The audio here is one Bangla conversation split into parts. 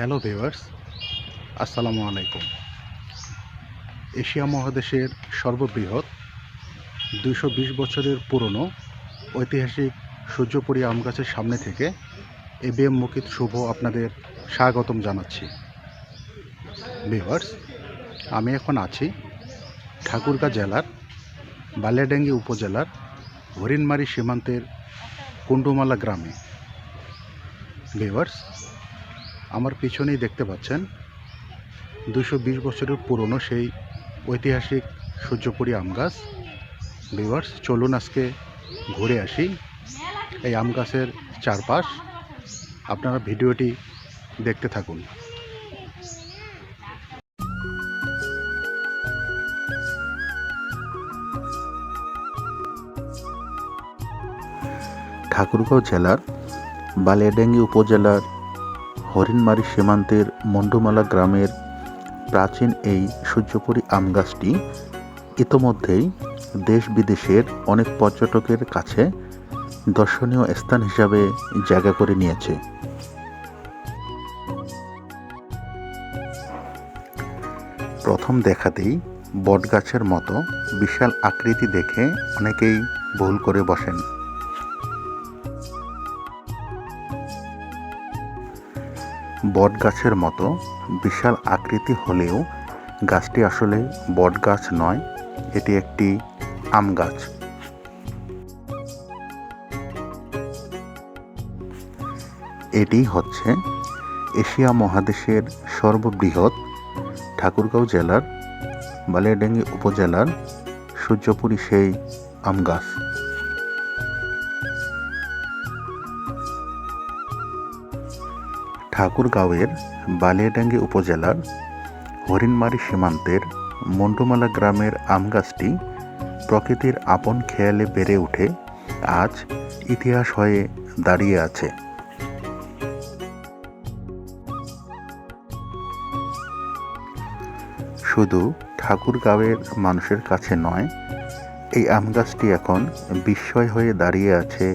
হ্যালো ভিউয়ার্স, আসসালামু আলাইকুম। এশিয়া মহাদেশের সর্ববৃহৎ, দুইশো বিশ বছরের পুরনো, ঐতিহাসিক সূর্যপুরী আম গাছের সামনে থেকে এ বি এম মুকিত শুভ আপনাদের স্বাগতম জানাচ্ছি। ভিউয়ার্স, আমি এখন আছি ঠাকুরগাঁ জেলার, বালিয়াডাঙ্গি উপজেলার হরিণমারি সীমান্তের কুন্ডুমালা গ্রামে। ভিউয়ার্স আমার পিছনেই দেখতে পাচ্ছেন দুশো বিশ বছরের পুরনো সেই ঐতিহাসিক সূর্যপুরী আম গাছ। ভিউয়ার্স, চলুন আজকে ঘুরে আসি এই আম গাছের চারপাশ। আপনারা ভিডিওটি দেখতে থাকুন। ঠাকুরগাঁও জেলার বালিয়াডাঙ্গি উপজেলার হরিণমারি সীমান্তের মন্ডুমালা গ্রামের প্রাচীন এই সূর্যপুরী আম গাছটি ইতোমধ্যেই দেশ বিদেশের অনেক পর্যটকের কাছে দর্শনীয় স্থান হিসাবে জায়গা করে নিয়েছে। প্রথম দেখাতেই বটগাছের মতো বিশাল আকৃতি দেখে অনেকেই ভুল করে বসেন। বট গাছের মতো বিশাল আকৃতি হলেও গাছটি আসলে বট গাছ নয়, এটি একটি আম গাছ। এটি হচ্ছে এশিয়া মহাদেশের সর্ববৃহৎ ঠাকুরগাঁও জেলার বালিয়াডাঙ্গি উপজেলার সূর্যপুরী সেই আম গাছ। ঠাকুরগাঁওয়ের বালিয়াডাঙ্গি উপজেলার হরিণমারি সীমান্তের মন্ডুমালা গ্রামের আম গাছটি প্রকৃতির আপন খেয়ালে বেড়ে উঠে আজ ইতিহাস হয়ে দাঁড়িয়ে আছে। শুধু ঠাকুরগাঁওয়ের মানুষের কাছে নয়, এই আম গাছটি এখন বিস্ময় হয়ে দাঁড়িয়ে আছে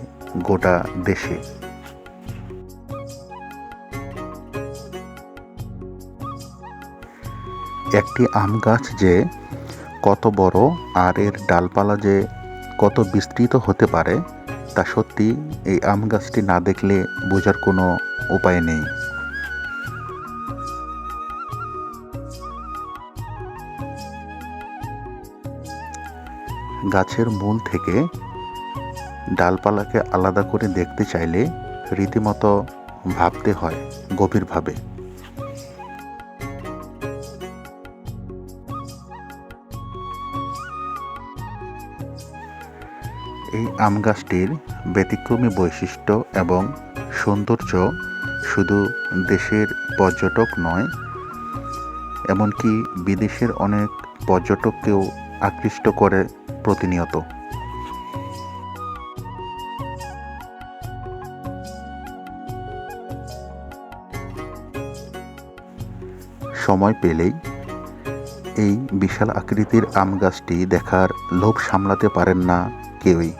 গোটা দেশে। একটি আম গাছ যে কত বড় আর এর ডালপালা যে কত বিস্তৃত হতে পারে, তা সত্যি এই আম গাছটি না দেখলে বোঝার কোনো উপায় নেই। গাছের মূল থেকে ডালপালাকে আলাদা করে দেখতে চাইলে রীতিমতো ভাবতে হয়, গভীরভাবে। এই আম গাছটির ব্যতিক্রমী বৈশিষ্ট্য এবং সৌন্দর্য শুধু দেশের পর্যটক নয়, এমনকি বিদেশের অনেক পর্যটককেও আকৃষ্ট করে প্রতিনিয়ত। সময় পেলেই এই বিশাল আকৃতির আম গাছটি দেখার লোভ সামলাতে পারেন না কেউই।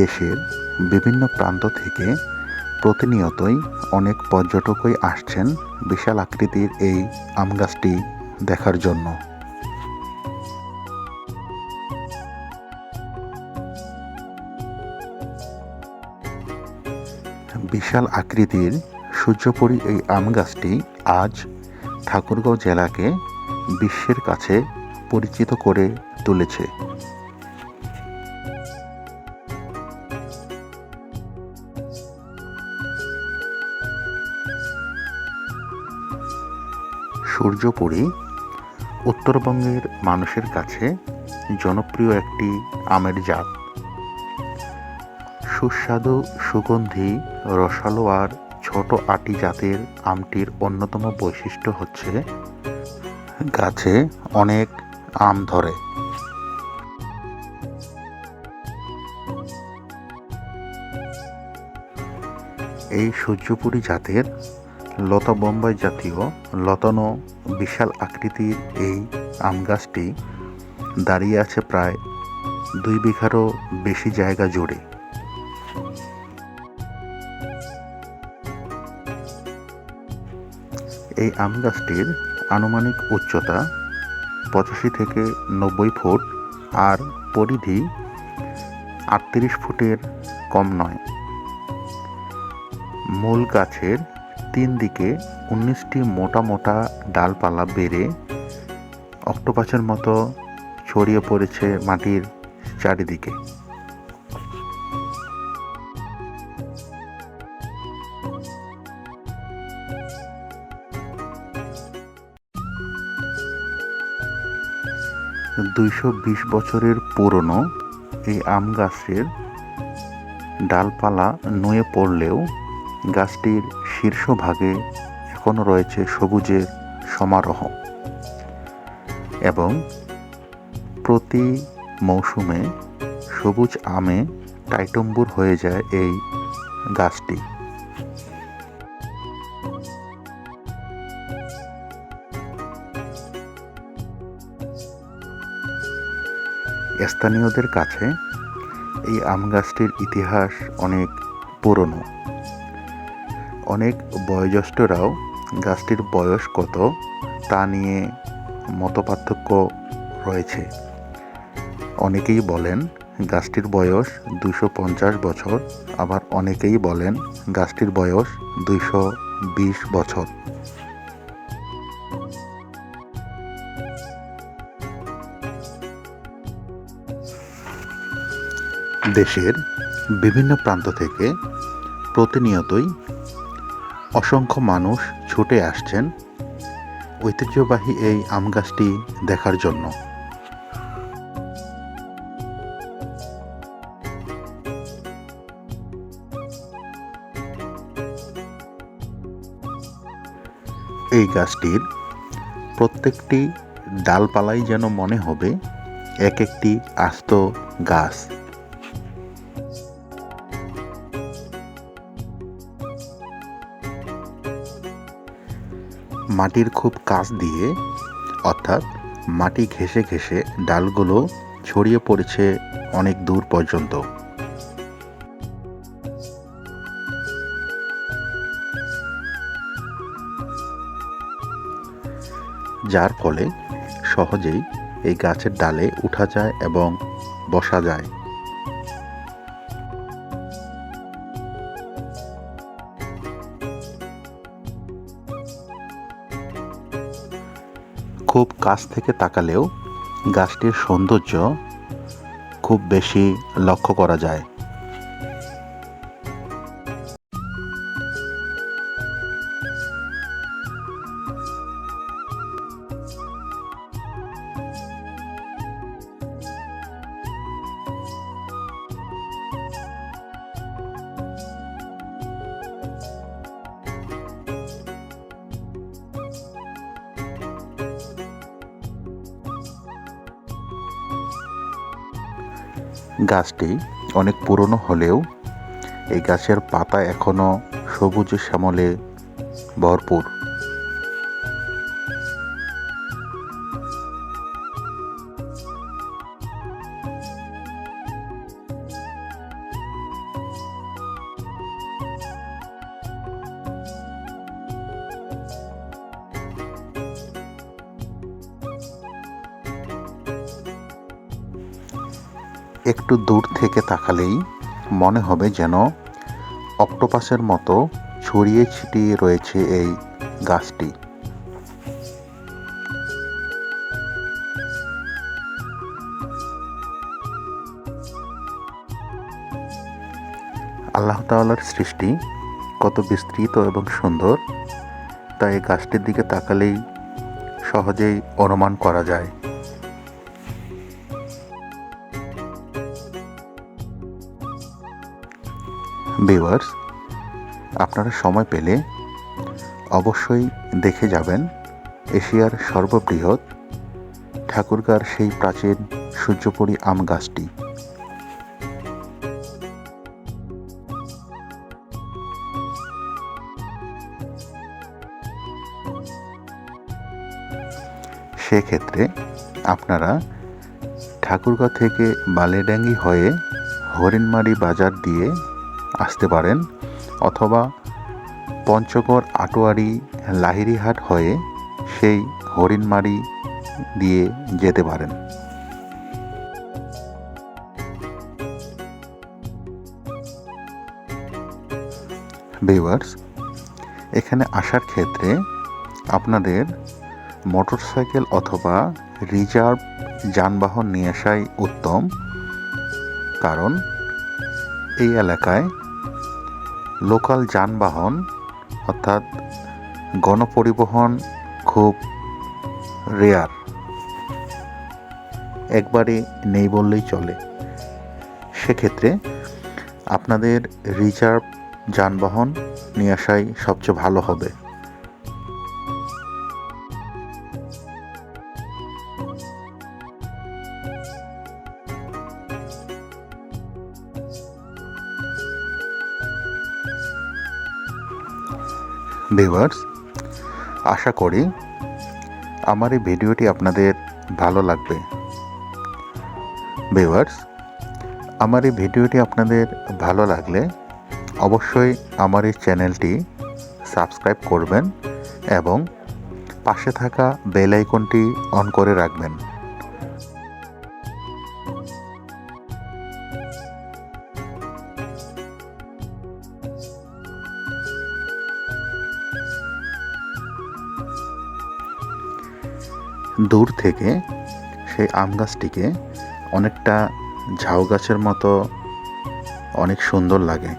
দেশের বিভিন্ন প্রান্ত থেকে প্রতিনিয়তই অনেক পর্যটকই আসছেন বিশাল আকৃতির এই আম গাছটি দেখার জন্য। বিশাল আকৃতির সূর্যপুরী এই আম গাছটি আজ ঠাকুরগাঁও জেলাকে বিশ্বের কাছে পরিচিত করে তুলেছে। সূর্যপুরী উত্তরবঙ্গের মানুষের কাছে জনপ্রিয় একটি আমের জাত। সুস্বাদু, সুগন্ধি, রসালো আর ছোট আটি জাতের আমটির অন্যতম বৈশিষ্ট্য হচ্ছে গাছে অনেক আম ধরে। এই সূর্যপুরী জাতের লতা বোম্বাই জাতীয় লতানো বিশাল আকৃতির এই আম গাছটি দাঁড়িয়ে আছে প্রায় দুই বিঘারও বেশি জায়গা জুড়ে। এই আম গাছটির আনুমানিক উচ্চতা পঁচাশি থেকে নব্বই ফুট আর পরিধি আটত্রিশ ফুটের কম নয়। মূল গাছের তিন দিকে উনিশটি মোটা মোটা ডালপালা বেড়ে অক্টোপাসের মতো ছড়িয়ে পড়েছে মাটির চারিদিকে। দুইশো বিশ বছরের পুরনো এই আম গাছের ডালপালা নুয়ে পড়লেও গাছটির শীর্ষভাগে এখনও রয়েছে সবুজের সমারোহ এবং প্রতি মৌসুমে সবুজ আমে টাইটম্বুর হয়ে যায় এই গাছটি। স্থানীয়দের কাছে এই আম গাছটির ইতিহাস অনেক পুরনো। অনেক বয়োজ্যেষ্ঠরাও গাছটির বয়স কত তা নিয়ে মতপার্থক্য রয়েছে। অনেকেই বলেন গাছটির বয়স দুশো পঞ্চাশ বছর, আবার অনেকেই বলেন গাছটির বয়স দুইশো বিশ বছর। দেশের বিভিন্ন প্রান্ত থেকে প্রতিনিয়তই অসংখ্য মানুষ ছুটে আসছেন ঐতিহ্যবাহী এই আম গাছটি দেখার জন্য। এই গাছটির প্রত্যেকটি ডালপালাই যেন মনে হবে, এক একটি আস্ত গাছ। মাটির খুব কাছ দিয়ে, অর্থাৎ মাটি ঘেঁষে ঘেঁষে ডালগুলো ছড়িয়ে পড়েছে অনেক দূর পর্যন্ত। যার ফলে সহজেই এই গাছের ডালে উঠা যায় এবং বসা যায়। কাছ থেকে তাকালেও গাছটির সৌন্দর্য খুব বেশি লক্ষ্য করা যায়। গাছটি অনেক পুরনো হলেও এই গাছের পাতা এখনও সবুজ শ্যামলে ভরপুর। একটু দূর থেকে তাকালেই মনে হবে যেন অক্টোপাসের মতো ছড়িয়ে ছিটিয়ে রয়েছে এই গাছটি। আল্লাহ তাআলার সৃষ্টি কত বিস্তৃত এবং সুন্দর, তাই গাছটির দিকে তাকালেই সহজেই অনুমান করা যায়। ভিউয়ার্স আপনারা সময় পেলে অবশ্যই দেখে যাবেন এশিয়ার সর্ববৃহৎ ঠাকুরগার সেই প্রাচীন সূর্যপুরী আম গাছটি। সেক্ষেত্রে আপনারা ঠাকুরগাঁও থেকে বালিডাঙ্গি হয়ে হরিণমারি বাজার দিয়ে আসতে পারেন, অথবা পঞ্চগড় আটোয়ারি লাহিরিহাট হয়ে সেই হরিণমারি দিয়ে যেতে পারেন। ভিউয়ার্স, এখানে আসার ক্ষেত্রে আপনাদের মোটরসাইকেল অথবা রিজার্ভ যানবাহন নিয়ে আসাই উত্তম, কারণ এই এলাকায় লোকাল যানবাহন, অর্থাৎ গণপরিবহন খুব রেয়ার একবারে নেই বললেই চলে। সেক্ষেত্রে আপনাদের রিজার্ভ যানবাহন নিয়ে আসাই সবচেয়ে ভালো হবে। ভিউয়ার্স আশা করি আমার এই ভিডিওটি আপনাদের ভালো লাগবে। ভিউয়ার্স আমার এই ভিডিওটি আপনাদের ভালো লাগলে অবশ্যই আমার এই চ্যানেলটি সাবস্ক্রাইব করবেন এবং পাশে থাকা বেল আইকনটি অন করে রাখবেন। দূর থেকে সেই আম গাছটিকে অনেকটা ঝাউ গাছের মতো অনেক সুন্দর লাগে।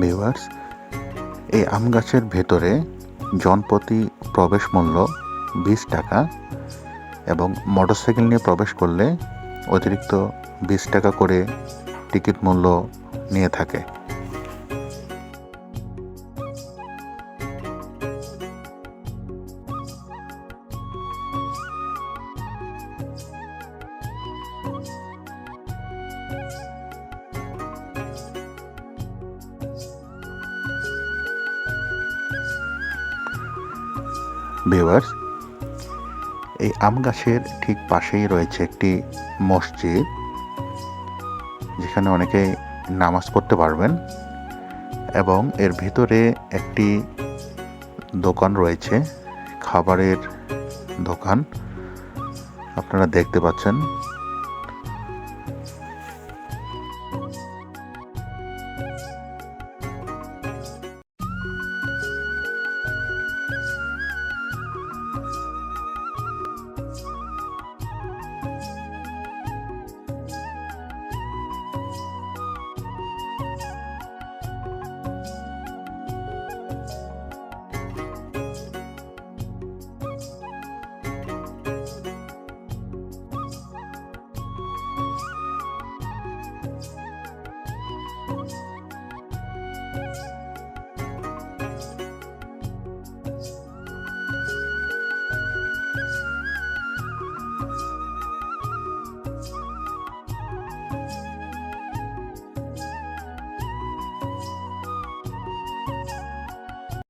ভিউয়ার্স, এই আম গাছের ভেতরে জনপ্রতি প্রবেশ মূল্য বিশ টাকা এবং মোটরসাইকেল নিয়ে প্রবেশ করলে অতিরিক্ত বিশ টাকা করে টিকিট মূল্য নিয়ে থাকে। ভিউয়ার্স, এই আম গাছের ঠিক পাশেই রয়েছে একটি মসজিদ, যেখানে অনেকে নামাজ পড়তে পারবেন এবং এর ভিতরে একটি দোকান রয়েছে, খাবারের দোকান। আপনারা দেখতে পাচ্ছেন